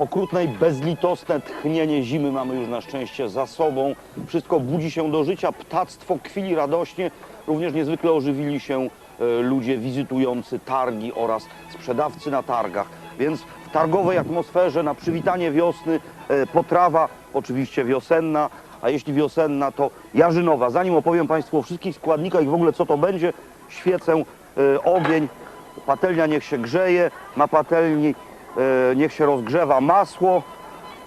Okrutne i bezlitosne tchnienie zimy mamy już na szczęście za sobą. Wszystko budzi się do życia, ptactwo kwili radośnie. Również niezwykle ożywili się e, ludzie wizytujący targi oraz sprzedawcy na targach. Więc w targowej atmosferze na przywitanie wiosny e, potrawa oczywiście wiosenna, a jeśli wiosenna to jarzynowa. Zanim opowiem Państwu o wszystkich składnikach i w ogóle co to będzie, świecę e, ogień, patelnia niech się grzeje, na patelni niech się rozgrzewa masło,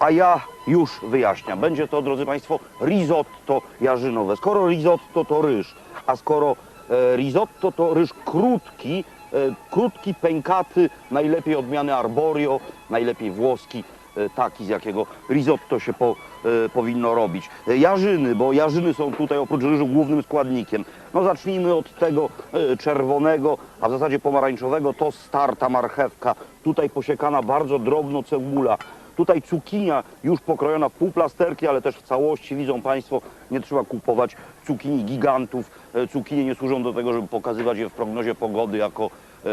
a ja już wyjaśniam. Będzie to, drodzy Państwo, risotto jarzynowe. Skoro risotto to ryż, a skoro e, risotto to ryż krótki, e, krótki, pękaty, najlepiej odmiany arborio, najlepiej włoski, e, taki z jakiego risotto się po, e, powinno robić. E, Jarzyny, bo jarzyny są tutaj oprócz ryżu głównym składnikiem. No zacznijmy od tego e, czerwonego, a w zasadzie pomarańczowego, to starta marchewka. Tutaj posiekana bardzo drobno cebula. Tutaj cukinia już pokrojona w półplasterki, ale też w całości. Widzą Państwo, nie trzeba kupować cukinii gigantów. E, Cukinie nie służą do tego, żeby pokazywać je w prognozie pogody jako e,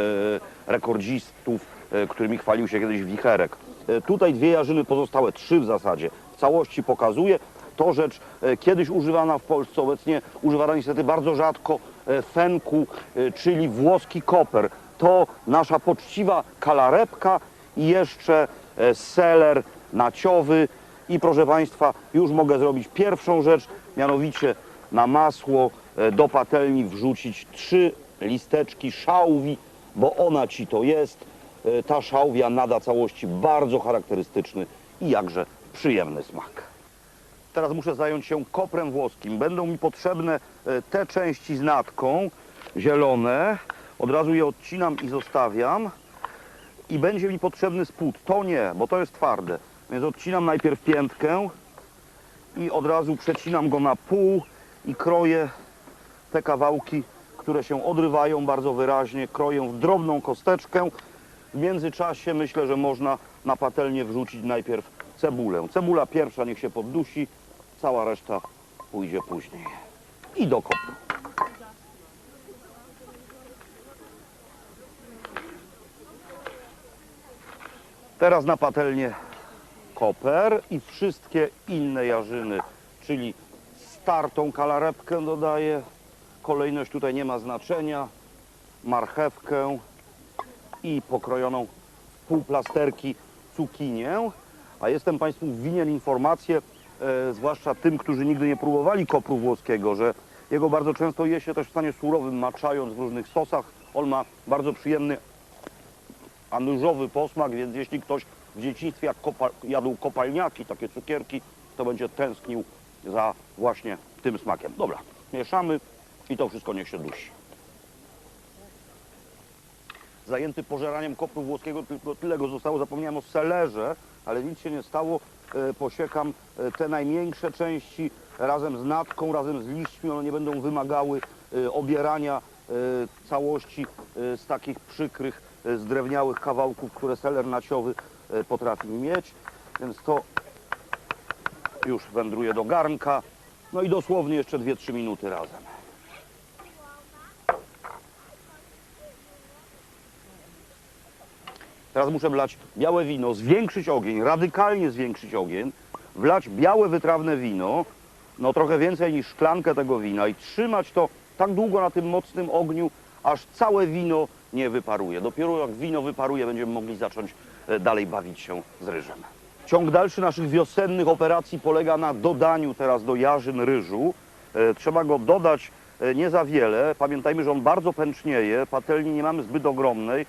rekordzistów, e, którymi chwalił się kiedyś wicherek. E, Tutaj dwie jarzyny pozostałe, trzy w zasadzie, w całości pokazuje. To rzecz e, kiedyś używana w Polsce, obecnie używana niestety bardzo rzadko e, fenku, czyli włoski koper. To nasza poczciwa kalarepka i jeszcze seler naciowy. I proszę Państwa, już mogę zrobić pierwszą rzecz, mianowicie na masło do patelni wrzucić trzy listeczki szałwi, bo ona ci to jest. E, Ta szałwia nada całości bardzo charakterystyczny i jakże przyjemny smak. Teraz muszę zająć się koprem włoskim. Będą mi potrzebne e, te części z natką, zielone. Od razu je odcinam i zostawiam. I będzie mi potrzebny spód. To nie, bo to jest twarde. Więc odcinam najpierw piętkę i od razu przecinam go na pół i kroję te kawałki, które się odrywają bardzo wyraźnie. Kroję w drobną kosteczkę. W międzyczasie myślę, że można na patelnię wrzucić najpierw cebulę. Cebula pierwsza niech się poddusi, cała reszta pójdzie później. I do kopru. Teraz na patelnię koper i wszystkie inne jarzyny, czyli startą kalarepkę dodaję. Kolejność tutaj nie ma znaczenia. Marchewkę i pokrojoną w półplasterki cukinię. A jestem Państwu winien informację, e, zwłaszcza tym, którzy nigdy nie próbowali kopru włoskiego, że jego bardzo często je się też w stanie surowym, maczając w różnych sosach. On ma bardzo przyjemny anyżowy posmak, więc jeśli ktoś w dzieciństwie jak kopa, jadł kopalniaki, takie cukierki, to będzie tęsknił za właśnie tym smakiem. Dobra, mieszamy i to wszystko niech się dusi. Zajęty pożeraniem kopru włoskiego, tylko tyle go zostało, zapomniałem o selerze, ale nic się nie stało. E, Posiekam e, te najmniejsze części razem z natką, razem z liśćmi, one nie będą wymagały e, obierania całości z takich przykrych, zdrewniałych kawałków, które seler naciowy potrafi mieć. Więc to już wędruje do garnka. No i dosłownie jeszcze 2-3 minuty razem. Teraz muszę wlać białe wino, zwiększyć ogień, radykalnie zwiększyć ogień, wlać białe wytrawne wino, no trochę więcej niż szklankę tego wina i trzymać to tak długo na tym mocnym ogniu, aż całe wino nie wyparuje. Dopiero jak wino wyparuje, będziemy mogli zacząć e, dalej bawić się z ryżem. Ciąg dalszy naszych wiosennych operacji polega na dodaniu teraz do jarzyn ryżu. E, Trzeba go dodać e, nie za wiele. Pamiętajmy, że on bardzo pęcznieje. Patelni nie mamy zbyt ogromnej.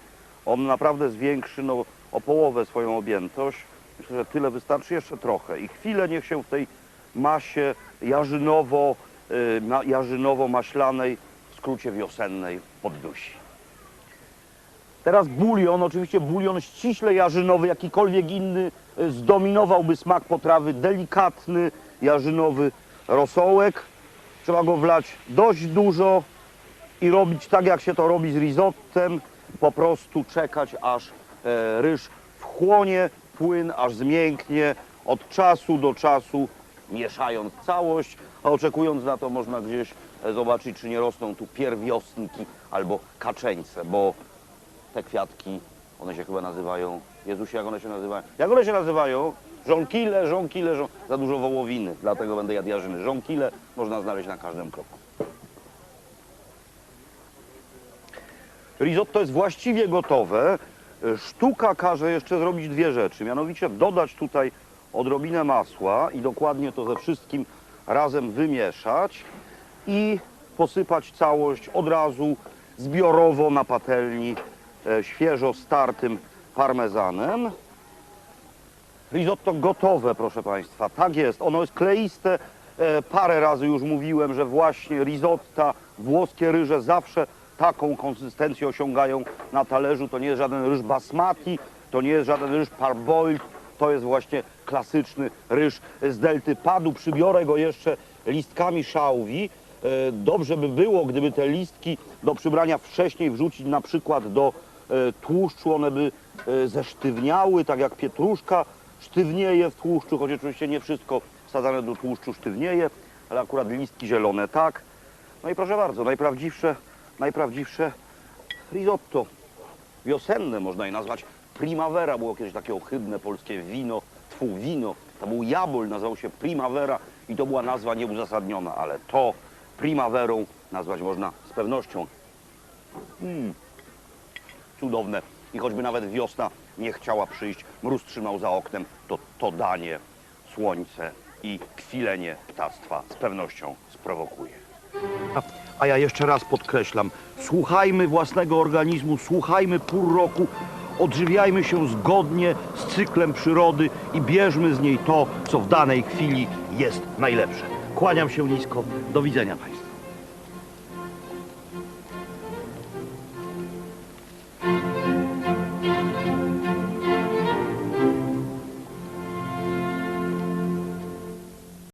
On naprawdę zwiększy no, o połowę swoją objętość. Myślę, że tyle wystarczy, jeszcze trochę. I chwilę niech się w tej masie jarzynowo, y, ma- jarzynowo-maślanej, w skrócie wiosennej, poddusi. Teraz bulion, oczywiście bulion ściśle jarzynowy, jakikolwiek inny y, zdominowałby smak potrawy. Delikatny, jarzynowy rosołek. Trzeba go wlać dość dużo i robić tak, jak się to robi z risottem. Po prostu czekać, aż e, ryż wchłonie płyn, aż zmięknie. Od czasu do czasu mieszając całość, a oczekując na to można gdzieś e, zobaczyć, czy nie rosną tu pierwiosnki albo kaczeńce, bo te kwiatki One się chyba nazywają, Jezusie, jak one się nazywają? Jak one się nazywają? Żonkile, żonkile, żon... za dużo wołowiny, dlatego będę jadł jarzyny. Żonkile można znaleźć na każdym kroku. Risotto jest właściwie gotowe. Sztuka każe jeszcze zrobić dwie rzeczy, mianowicie dodać tutaj odrobinę masła i dokładnie to ze wszystkim razem wymieszać i posypać całość od razu zbiorowo na patelni e, świeżo startym parmezanem. Risotto gotowe, proszę Państwa. Tak jest. Ono jest kleiste. E, Parę razy już mówiłem, że właśnie risotta, włoskie ryże zawsze taką konsystencję osiągają na talerzu. To nie jest żaden ryż basmati, to nie jest żaden ryż parboiled. To jest właśnie klasyczny ryż z delty padu. Przybiorę go jeszcze listkami szałwi. E, Dobrze by było, gdyby te listki do przybrania wcześniej wrzucić na przykład do e, tłuszczu. One by e, zesztywniały, tak jak pietruszka sztywnieje w tłuszczu, choć oczywiście nie wszystko wsadzane do tłuszczu sztywnieje, ale akurat listki zielone tak. No i proszę bardzo, najprawdziwsze, najprawdziwsze risotto. Wiosenne można je nazwać. Primavera było kiedyś takie ohydne polskie wino, tfu, wino. To był jabol, nazywał się Primavera i to była nazwa nieuzasadniona, ale to Primaverą nazwać można z pewnością. Mm. Cudowne. I choćby nawet wiosna nie chciała przyjść, mróz trzymał za oknem, to to danie, słońce i kwilenie ptactwa z pewnością sprowokuje. A, a ja jeszcze raz podkreślam, słuchajmy własnego organizmu, słuchajmy pór roku, odżywiajmy się zgodnie z cyklem przyrody i bierzmy z niej to, co w danej chwili jest najlepsze. Kłaniam się nisko, do widzenia Państwu.